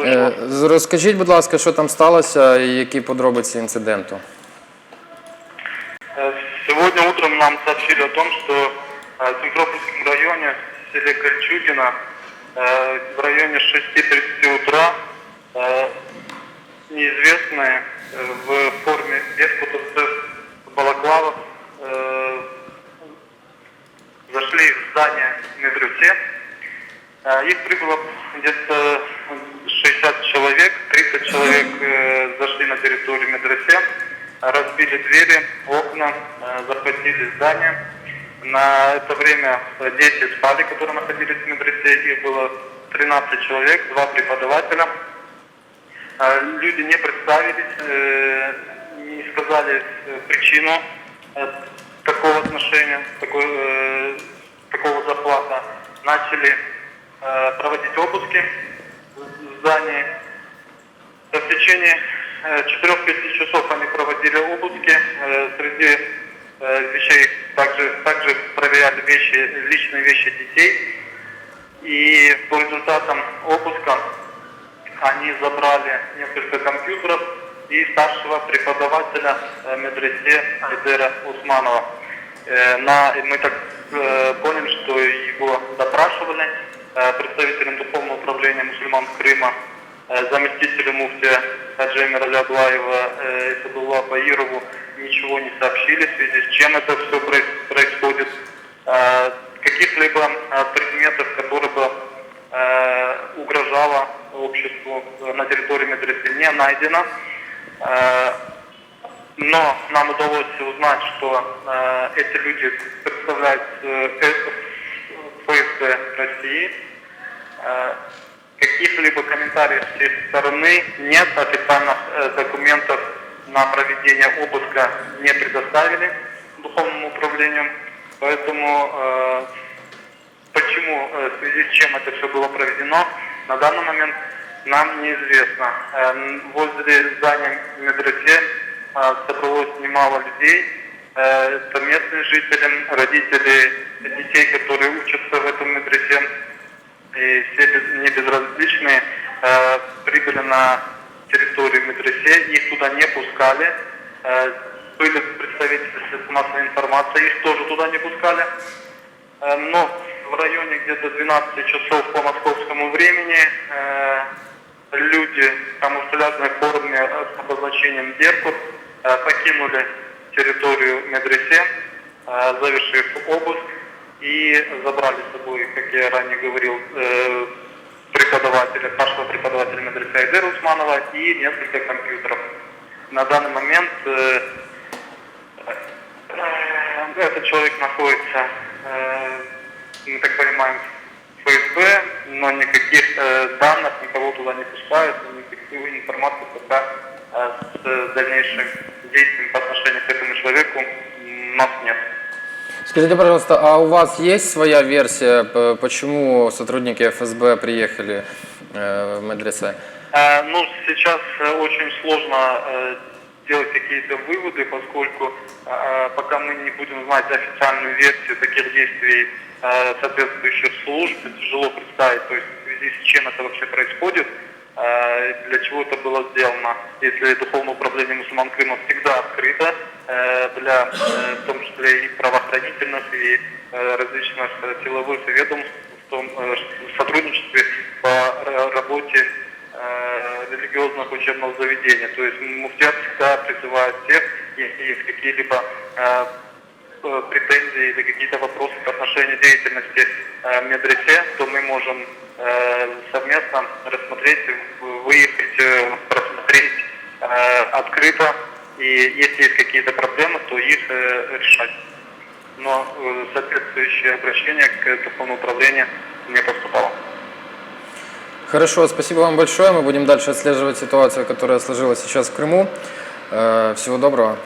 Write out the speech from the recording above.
слышу вас. Е, з- Розкажіть, будь ласка, що там сталося і які подробиці інциденту? Э, Сегодня утром нам сообщили о том, что э, в Симферопольском районе, в селе Кольчугино, э, в районе 6.30 утра э, неизвестные э, в форме беркутовцев, балаклавов э, зашли в здание медресе. Э, Их прибыло где-то 60 человек, 30 человек э, зашли на территорию медресе, разбили двери, окна, э, захватили здание. На это время дети спали, которые находились в медресе, их было 13 человек, два преподавателя. Э, Люди не представились, э, не сказали э, причину э, такого отношения, такой, э, такого захвата. Начали э, проводить обыски здании. В течение э, 4-5 часов они проводили обыски. Э, Среди э, вещей также, также проверяли вещи, личные вещи детей. И по результатам обыска они забрали несколько компьютеров и старшего преподавателя э, медресе Айдера Усманова. Э, На, мы так э, поняли, что его допрашивали э, представителем Духовного управления мусульман Крыма, э, заместителю муфтия Хаджи Мираля Адлаева э, Баирову ничего не сообщили, в связи с чем это все происходит. Э, Каких-либо э, предметов, которые бы э, угрожало обществу э, на территории медресе, не найдено. Э, Но нам удалось узнать, что э, эти люди представляют ФСБ России. Э, Каких-либо комментариев с их стороны нет, официальных э, документов на проведение обыска не предоставили духовному управлению. Поэтому э, Почему, в связи с чем это все было проведено, на данный момент нам неизвестно. Э, м, Возле здания медресе собралось немало людей. Э, Это местные жители, родители детей, которые учатся в этом медресе. И все не безразличные э, прибыли на территорию медресе, их туда не пускали. Э, Были представители массовой информации, их тоже туда не пускали. Э, Но в районе где-то 12 часов по московскому времени э, люди в камуфляжной форме э, с обозначением «Беркут» э, покинули территорию медресе, э, завершив обыск и забрали с собой, как я ранее говорил, э, преподавателя, старшего преподавателя медресе Айдера Усманова и несколько компьютеров. На данный момент э, Этот человек находится, мы так понимаем, в ФСБ, но никаких данных никого туда не пускают, никакой информации пока с дальнейшим действием по отношению к этому человеку у нас нет. Скажите, пожалуйста, а у вас есть своя версия, почему сотрудники ФСБ приехали э, в медресе? Э, Ну, сейчас э, очень сложно э, делать какие-то выводы, поскольку э, пока мы не будем знать официальную версию таких действий э, соответствующих служб, тяжело представить, то есть в связи с чем это вообще происходит, э, для чего это было сделано. Если Духовное управление мусульман Крыма всегда открыто э, для, э, в том числе и правоохранительных, и э, различных силовых ведомств, в том сотрудничестве по ра- работе религиозных учебных заведений. То есть муфтиат всегда призывает всех, если есть какие-либо претензии или какие-то вопросы по отношению деятельности э, медресе, то мы можем э, совместно рассмотреть, выехать, э, просмотреть э, открыто. И если есть какие-то проблемы, то их э, решать. Но э, соответствующее обращение к духовному управлению не поступало. Хорошо, спасибо вам большое. Мы будем дальше отслеживать ситуацию, которая сложилась сейчас в Крыму. Э, Всего доброго.